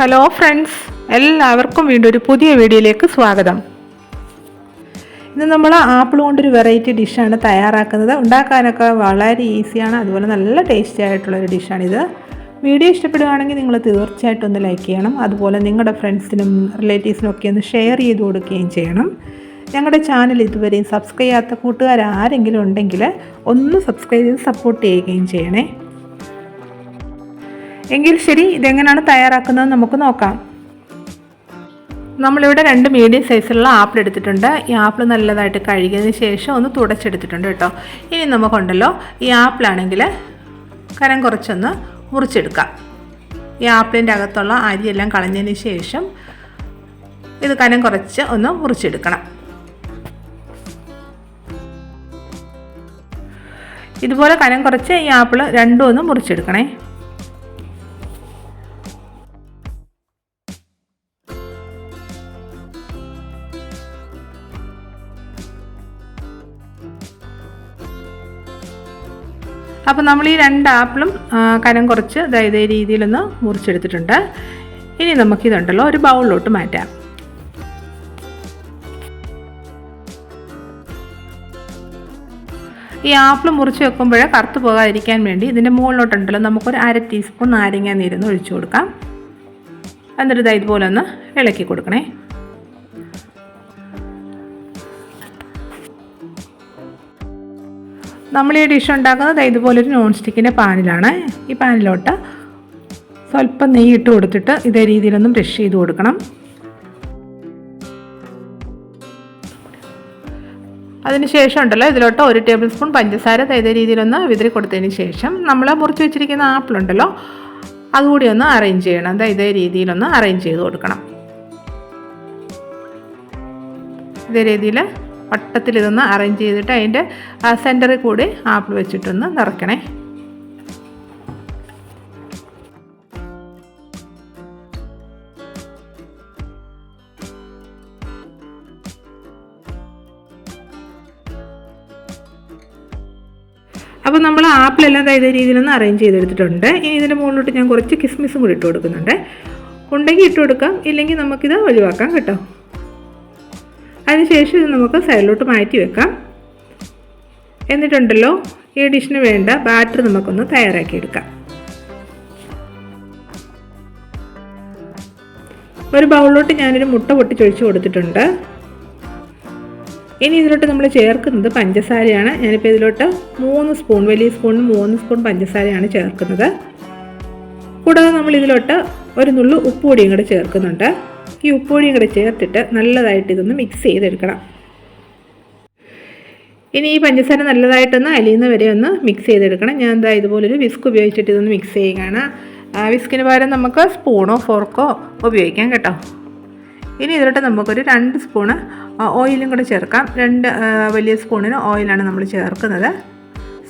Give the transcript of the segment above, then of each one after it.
Hello friends എല്ലാവർക്കും വീണ്ടും ഒരു പുതിയ വീഡിയോയിലേക്ക് സ്വാഗതം. ഇന്ന് നമ്മൾ ആപ്പിൾ കൊണ്ടൊരു വെറൈറ്റി ഡിഷാണ് തയ്യാറാക്കുന്നത്. ഉണ്ടാക്കാനൊക്കെ വളരെ ഈസിയാണ് അതുപോലെ നല്ല ടേസ്റ്റി ആയിട്ടുള്ളൊരു ഡിഷാണിത് വീഡിയോ ഇഷ്ടപ്പെടുകയാണെങ്കിൽ നിങ്ങൾ തീർച്ചയായിട്ടും ഒന്ന് ലൈക്ക് ചെയ്യണം. അതുപോലെ നിങ്ങളുടെ ഫ്രണ്ട്സിനും റിലേറ്റീവ്സിനും ഒക്കെ ഒന്ന് ഷെയർ ചെയ്ത് കൊടുക്കുകയും ചെയ്യണം. ഞങ്ങളുടെ ചാനൽ ഇതുവരെയും സബ്സ്ക്രൈബ് ചെയ്യാത്ത കൂട്ടുകാർ ആരെങ്കിലും ഉണ്ടെങ്കിൽ ഒന്ന് സബ്സ്ക്രൈബ് ചെയ്ത് സപ്പോർട്ട് ചെയ്യുകയും ചെയ്യണേ. എങ്കിൽ ശരി ഇതെങ്ങനെയാണ് തയ്യാറാക്കുന്നത് നമുക്ക് നോക്കാം. നമ്മളിവിടെ രണ്ട് മീഡിയം സൈസിലുള്ള ആപ്പിൾ എടുത്തിട്ടുണ്ട്. ഈ ആപ്പിൾ നല്ലതായിട്ട് കഴുകിയതിന് ശേഷം ഒന്ന് തുടച്ചെടുത്തിട്ടുണ്ട് കേട്ടോ. ഇനി നമുക്കുണ്ടല്ലോ ഈ ആപ്പിളാണെങ്കിൽ കരം കുറച്ചൊന്ന് മുറിച്ചെടുക്കാം. ഈ ആപ്പിളിന്റെ അകത്തുള്ള അരിയെല്ലാം കളഞ്ഞതിന് ശേഷം ഇത് കനം കുറച്ച് ഒന്ന് മുറിച്ചെടുക്കണം. ഇതുപോലെ കനം കുറച്ച് ഈ ആപ്പിൾ രണ്ടും ഒന്ന് മുറിച്ചെടുക്കണേ. അപ്പോൾ നമ്മൾ ഈ രണ്ട് ആപ്പിളും കനം കുറച്ച് ഈ രീതിയിലൊന്ന് മുറിച്ചെടുത്തിട്ടുണ്ട്. ഇനി നമുക്കിതുണ്ടല്ലോ ഒരു ബൗളിലോട്ട് മാറ്റാം. ഈ ആപ്പിൾ മുറിച്ച് വെക്കുമ്പോൾ കറുത്ത് പോകാതിരിക്കാൻ വേണ്ടി ഇതിന്റെ മുകളിലോട്ടുണ്ടല്ലോ നമുക്കൊരു അര ടീസ്പൂൺ നാരങ്ങ നീരൊന്ന് ഒഴിച്ചു കൊടുക്കാം. എന്നിട്ട് ഇതാ ഇതുപോലെ ഒന്ന് ഇളക്കി കൊടുക്കണേ. നമ്മൾ ഈ ഡിഷ് ഉണ്ടാക്കുന്നത് ഇതുപോലൊരു നോൺ സ്റ്റിക്കിന്റെ പാനിലാണ്. ഈ പാനിലോട്ട് സ്വല്പം നെയ്യ് ഇട്ട് കൊടുത്തിട്ട് ഇതേ രീതിയിലൊന്നും ബ്രഷ് ചെയ്ത് കൊടുക്കണം. അതിന് ശേഷം ഉണ്ടല്ലോ ഇതിലോട്ട് ഒരു ടേബിൾ സ്പൂൺ പഞ്ചസാര തേത രീതിയിലൊന്ന് വിതറി കൊടുത്തതിന് ശേഷം നമ്മൾ മുറിച്ച് വെച്ചിരിക്കുന്ന ആപ്പിൾ ഉണ്ടല്ലോ അതുകൂടി ഒന്ന് അറേഞ്ച് ചെയ്യണം. അതായത് ഇതേ രീതിയിലൊന്ന് അറേഞ്ച് ചെയ്ത് കൊടുക്കണം. ഇതേ രീതിയിൽ വട്ടത്തിൽ ഇതൊന്ന് അറേഞ്ച് ചെയ്തിട്ട് അതിന്റെ സെന്ററിൽ കൂടി ആപ്പിൾ വെച്ചിട്ടൊന്ന് നിറക്കണേ അപ്പോൾ നമ്മൾ ആപ്പിളെല്ലാം ഇതേ രീതിയിലൊന്ന് അറേഞ്ച് ചെയ്തെടുത്തിട്ടുണ്ട്. ഇനി ഇതിന്റെ മുകളിലോട്ട് ഞാൻ കുറച്ച് കിസ്മിസും കൂടി ഇട്ട് കൊടുക്കുന്നുണ്ട്. ഉണ്ടെങ്കിൽ ഇട്ട് കൊടുക്കാം ഇല്ലെങ്കിൽ നമുക്കിത് ഒഴിവാക്കാം കേട്ടോ. അതിനുശേഷം ഇത് നമുക്ക് സൈഡിലോട്ട് മാറ്റി വെക്കാം. എന്നിട്ടുണ്ടല്ലോ ഈ ഡിഷിന് വേണ്ട ബാറ്റർ നമുക്കൊന്ന് തയ്യാറാക്കി എടുക്കാം. ഒരു ബൗളിലോട്ട് ഞാനൊരു മുട്ട പൊട്ടിച്ചൊഴിച്ച് കൊടുത്തിട്ടുണ്ട്. ഇനി ഇതിലോട്ട് നമ്മൾ ചേർക്കുന്നത് പഞ്ചസാരയാണ്. ഞാനിപ്പോൾ ഇതിലോട്ട് മൂന്ന് സ്പൂൺ വലിയ സ്പൂണിന് മൂന്ന് സ്പൂൺ പഞ്ചസാരയാണ് ചേർക്കുന്നത്. കൂടാതെ നമ്മൾ ഇതിലോട്ട് ഒരു നുള്ളു ഉപ്പുപൊടിയും കൂടെ ചേർക്കുന്നുണ്ട്. ഈ ഉപ്പുപൊടിയും കൂടെ ചേർത്തിട്ട് നല്ലതായിട്ട് ഇതൊന്ന് മിക്സ് ചെയ്തെടുക്കണം. ഇനി ഈ പഞ്ചസാര നല്ലതായിട്ടൊന്ന് അലിയുന്ന വരെ ഒന്ന് മിക്സ് ചെയ്തെടുക്കണം. ഞാൻ എന്താ ഇതുപോലൊരു വിസ്ക് ഉപയോഗിച്ചിട്ട് ഇതൊന്ന് മിക്സ് ചെയ്യുകയാണ്. വിസ്കിന് പകരം നമുക്ക് സ്പൂണോ ഫോർക്കോ ഉപയോഗിക്കാം കേട്ടോ. ഇനി ഇതിലോട്ട് നമുക്കൊരു രണ്ട് സ്പൂണ് ഓയിലും കൂടെ ചേർക്കാം. രണ്ട് വലിയ സ്പൂണിന് ഓയിലാണ് നമ്മൾ ചേർക്കുന്നത്.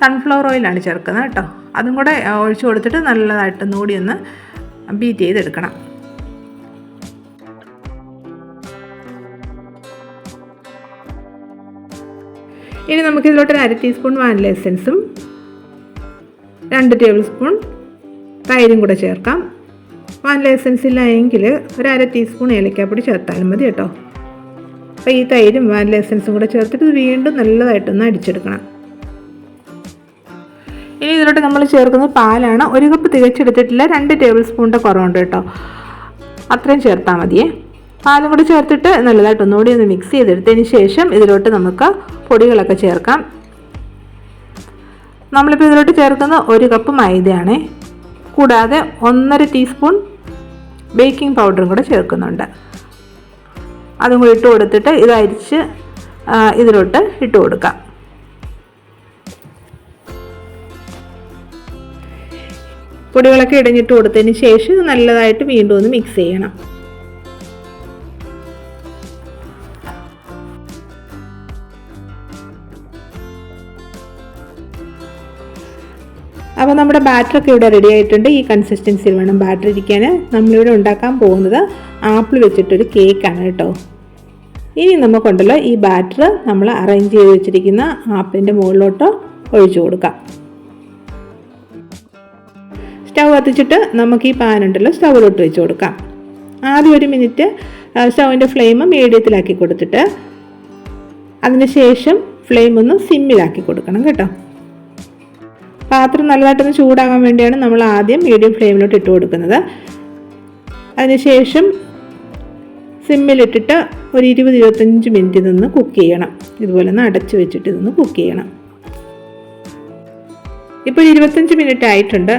സൺഫ്ലവർ ഓയിലാണ് ചേർക്കുന്നത് കേട്ടോ. അതും കൂടെ ഒഴിച്ചു കൊടുത്തിട്ട് നല്ലതായിട്ട് ഒന്നുകൂടി ഒന്ന് ബീറ്റ് ചെയ്തെടുക്കണം. ഇനി നമുക്ക് ഇതിലോട്ട് ഒരു അര ടീസ്പൂൺ വാനില എസെൻസും രണ്ട് ടേബിൾ സ്പൂൺ തൈരും കൂടെ ചേർക്കാം. വാനില എസെൻസ് ഇല്ല എങ്കിൽ ഒരു അര ടീസ്പൂൺ ഏലക്കാപ്പൊടി ചേർത്താലും മതി കേട്ടോ. അപ്പോൾ ഈ തൈരും വാനില എസെൻസും കൂടെ ചേർത്തിട്ട് വീണ്ടും നല്ലതായിട്ടൊന്ന് അടിച്ചെടുക്കണം. ഇനി ഇതിലോട്ട് നമ്മൾ ചേർക്കുന്ന പാലാണ് ഒരു കപ്പ് തികച്ചെടുത്തിട്ടില്ല രണ്ട് ടേബിൾ സ്പൂണിന്റെ കുറവുണ്ട് കേട്ടോ. അത്രയും ചേർത്താൽ മതിയേ. പാലും കൂടി ചേർത്തിട്ട് നല്ലതായിട്ട് ഒന്നുകൂടി ഒന്ന് മിക്സ് ചെയ്തെടുത്തതിന് ശേഷം ഇതിലോട്ട് നമുക്ക് പൊടികളൊക്കെ ചേർക്കാം. നമ്മളിപ്പോൾ ഇതിലോട്ട് ചേർക്കുന്ന ഒരു കപ്പ് മൈദയാണ്. കൂടാതെ ഒന്നര ടീസ്പൂൺ ബേക്കിംഗ് പൗഡറും കൂടെ ചേർക്കുന്നുണ്ട്. അതും കൂടി ഇട്ട് കൊടുത്തിട്ട് ഇത് അരിച്ച് ഇതിലോട്ട് ഇട്ട് കൊടുക്കാം. പൊടികളൊക്കെ ഇടഞ്ഞിട്ട് കൊടുത്തതിന് ശേഷം നല്ലതായിട്ട് വീണ്ടും ഒന്ന് മിക്സ് ചെയ്യണം. അപ്പോൾ നമ്മുടെ ബാറ്റർ ഒക്കെ ഇവിടെ റെഡി ആയിട്ടുണ്ട്. ഈ കൺസിസ്റ്റൻസിയിൽ വേണം ബാറ്റർ ഇരിക്കാൻ. നമ്മളിവിടെ ഉണ്ടാക്കാൻ പോകുന്നത് ആപ്പിൾ വെച്ചിട്ടൊരു കേക്കാണ് കേട്ടോ. ഇനി നമുക്കുണ്ടല്ലോ ഈ ബാറ്റർ നമ്മൾ അറേഞ്ച് ചെയ്ത് വെച്ചിരിക്കുന്ന ആപ്പിളിന്റെ മുകളിലോട്ട് ഒഴിച്ചു കൊടുക്കാം. സ്റ്റൗ കത്തിച്ചിട്ട് നമുക്ക് ഈ പാൻ ഉണ്ടല്ലോ സ്റ്റൗവിലോട്ട് വെച്ച് കൊടുക്കാം. ആദ്യം ഒരു മിനിറ്റ് സ്റ്റൗവിന്റെ ഫ്ലെയിം മീഡിയത്തിലാക്കി കൊടുത്തിട്ട് അതിനുശേഷം ഫ്ലെയിം ഒന്ന് സിമ്മിലാക്കി കൊടുക്കണം കേട്ടോ. പാത്രം നല്ലതായിട്ടൊന്ന് ചൂടാകാൻ വേണ്ടിയാണ് നമ്മൾ ആദ്യം മീഡിയം ഫ്ലെയിമിലോട്ട് ഇട്ട് കൊടുക്കുന്നത്. അതിനുശേഷം സിമ്മിലിട്ടിട്ട് ഒരു ഇരുപത് ഇരുപത്തഞ്ച് മിനിറ്റ് നിന്ന് കുക്ക് ചെയ്യണം. ഇതുപോലെ ഒന്ന് അടച്ചു വെച്ചിട്ട് ഇതൊന്ന് കുക്ക് ചെയ്യണം. ഇപ്പോൾ ഇരുപത്തഞ്ച് മിനിറ്റ് ആയിട്ടുണ്ട്.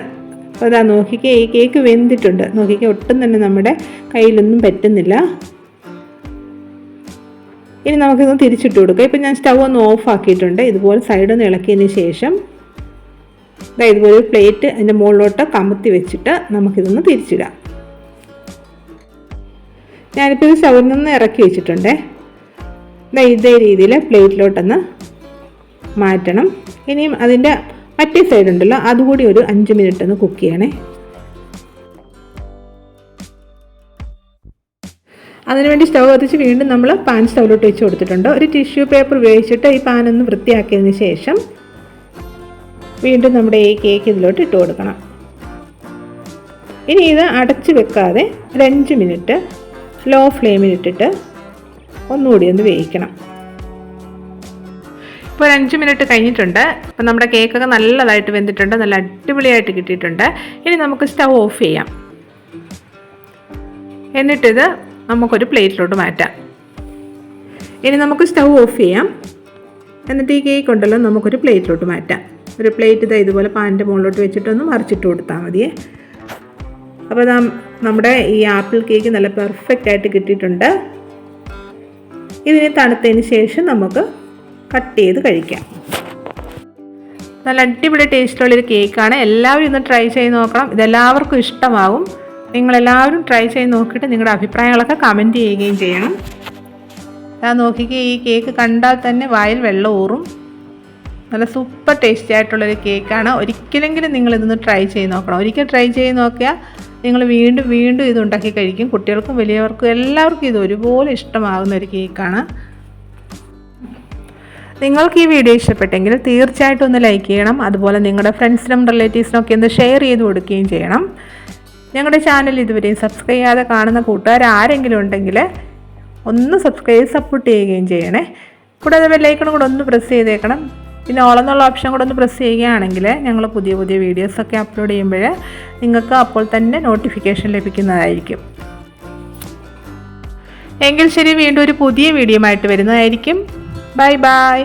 അപ്പോൾ അതാ നോക്കിക്കേ ഈ കേക്ക് വെന്തിട്ടുണ്ട്. നോക്കിക്കേ ഒട്ടും തന്നെ നമ്മുടെ കയ്യിലൊന്നും പറ്റുന്നില്ല. ഇനി നമുക്കിതൊന്ന് തിരിച്ചിട്ട് കൊടുക്കാം. ഇപ്പം ഞാൻ സ്റ്റൗ ഒന്ന് ഓഫ് ആക്കിയിട്ടുണ്ട്. ഇതുപോലെ സൈഡൊന്ന് ഇളക്കിയതിന് ശേഷം ഇതുപോലെ ഒരു പ്ലേറ്റ് അതിന്റെ മുകളിലോട്ട് കമത്തി വെച്ചിട്ട് നമുക്കിതൊന്ന് തിരിച്ചിടാം. ഞാനിപ്പോൾ ഇത് സ്റ്റൗവിൽ നിന്ന് ഇറക്കി വെച്ചിട്ടുണ്ടേ. ഇതേ രീതിയിൽ പ്ലേറ്റിലോട്ടൊന്ന് മാറ്റണം. ഇനിയും അതിന്റെ മറ്റേ സൈഡ് ഉണ്ടല്ലോ അതുകൂടി ഒരു അഞ്ച് മിനിറ്റ് ഒന്ന് കുക്ക് ചെയ്യണേ. അതിനുവേണ്ടി സ്റ്റൗ കത്തിച്ച് വീണ്ടും നമ്മൾ പാൻ സ്റ്റൗവിലോട്ട് വെച്ച് കൊടുത്തിട്ടുണ്ട്. ഒരു ടിഷ്യൂ പേപ്പർ ഉപയോഗിച്ചിട്ട് ഈ പാൻ ഒന്ന് വൃത്തിയാക്കിയതിന് ശേഷം വീണ്ടും നമ്മുടെ ഈ കേക്ക് ഇതിലോട്ട് ഇട്ട് കൊടുക്കണം. ഇനി ഇത് അടച്ച് വെക്കാതെ ഒരു അഞ്ച് മിനിറ്റ് ലോ ഫ്ലെയിമിൽ ഇട്ടിട്ട് ഒന്നുകൂടി ഒന്ന് വേവിക്കണം. ഇപ്പോൾ ഒരു അഞ്ച് മിനിറ്റ് കഴിഞ്ഞിട്ടുണ്ട്. അപ്പോൾ നമ്മുടെ കേക്കൊക്കെ നല്ലതായിട്ട് വെന്തിട്ടുണ്ട്. നല്ല അടിപൊളിയായിട്ട് കിട്ടിയിട്ടുണ്ട്. ഇനി നമുക്ക് സ്റ്റവ് ഓഫ് ചെയ്യാം. എന്നിട്ടിത് നമുക്കൊരു പ്ലേറ്റിലോട്ട് മാറ്റാം. ഇനി നമുക്ക് സ്റ്റവ് ഓഫ് ചെയ്യാം. എന്നിട്ട് ഈ കേക്ക് ഉണ്ടല്ലോ നമുക്കൊരു പ്ലേറ്റിലോട്ട് മാറ്റാം. ഒരു പ്ലേറ്റ് ഇതാ ഇതുപോലെ പാനിന്റെ മുകളിലോട്ട് വെച്ചിട്ടൊന്ന് മറിച്ചിട്ട് കൊടുത്താൽ മതിയേ. അപ്പോൾ നമ്മുടെ ഈ ആപ്പിൾ കേക്ക് നല്ല പെർഫെക്റ്റ് ആയിട്ട് കിട്ടിയിട്ടുണ്ട്. ഇതിന് തണുത്തതിന് ശേഷം നമുക്ക് കട്ട് ചെയ്ത് കഴിക്കാം. നല്ല അടിപൊളി ടേസ്റ്റുള്ളൊരു കേക്കാണ്. എല്ലാവരും ഇന്ന് ട്രൈ ചെയ്ത് നോക്കണം. ഇതെല്ലാവർക്കും ഇഷ്ടമാവും. നിങ്ങളെല്ലാവരും ട്രൈ ചെയ്ത് നോക്കിയിട്ട് നിങ്ങളുടെ അഭിപ്രായങ്ങളൊക്കെ കമന്റ് ചെയ്യുകയും ചെയ്യണം. ഞാൻ നോക്കിക്കേ ഈ കേക്ക് കണ്ടാൽ തന്നെ വായിൽ വെള്ളം ഊറും. നല്ല സൂപ്പർ ടേസ്റ്റി ആയിട്ടുള്ളൊരു കേക്കാണ്. ഒരിക്കലെങ്കിലും നിങ്ങൾ ഇതൊന്ന് ട്രൈ ചെയ്ത് നോക്കണം. ഒരിക്കൽ ട്രൈ ചെയ്ത് നോക്കിയാൽ നിങ്ങൾ വീണ്ടും വീണ്ടും ഇത് ഉണ്ടാക്കി കഴിക്കും. കുട്ടികൾക്കും വലിയവർക്കും എല്ലാവർക്കും ഇത് ഒരുപോലെ ഇഷ്ടമാകുന്ന ഒരു കേക്കാണ്. നിങ്ങൾക്ക് ഈ വീഡിയോ ഇഷ്ടപ്പെട്ടെങ്കിൽ തീർച്ചയായിട്ടും ഒന്ന് ലൈക്ക് ചെയ്യണം. അതുപോലെ നിങ്ങളുടെ ഫ്രണ്ട്സിനും റിലേറ്റീവ്സിനൊക്കെ ഒന്ന് ഷെയർ ചെയ്ത് കൊടുക്കുകയും ചെയ്യണം. ഞങ്ങളുടെ ചാനൽ ഇതുവരെയും സബ്സ്ക്രൈബ് ചെയ്യാതെ കാണുന്ന കൂട്ടുകാർ ആരെങ്കിലും ഉണ്ടെങ്കിൽ ഒന്ന് സബ്സ്ക്രൈബ് സപ്പോർട്ട് ചെയ്യുകയും ചെയ്യണേ. കൂടാതെ ബെല്ലൈക്കണം കൂടെ ഒന്ന് പ്രസ് ചെയ്തേക്കണം. പിന്നെ ഓൾ എന്നുള്ള ഓപ്ഷൻ കൂടെ ഒന്ന് പ്രസ് ചെയ്യുകയാണെങ്കിൽ ഞങ്ങൾ പുതിയ പുതിയ വീഡിയോസൊക്കെ അപ്ലോഡ് ചെയ്യുമ്പോൾ നിങ്ങൾക്ക് അപ്പോൾ തന്നെ നോട്ടിഫിക്കേഷൻ ലഭിക്കുന്നതായിരിക്കും. എങ്കിൽ ശരി വീണ്ടും ഒരു പുതിയ വീഡിയോ ആയിട്ട് വരുന്നതായിരിക്കും. Bye bye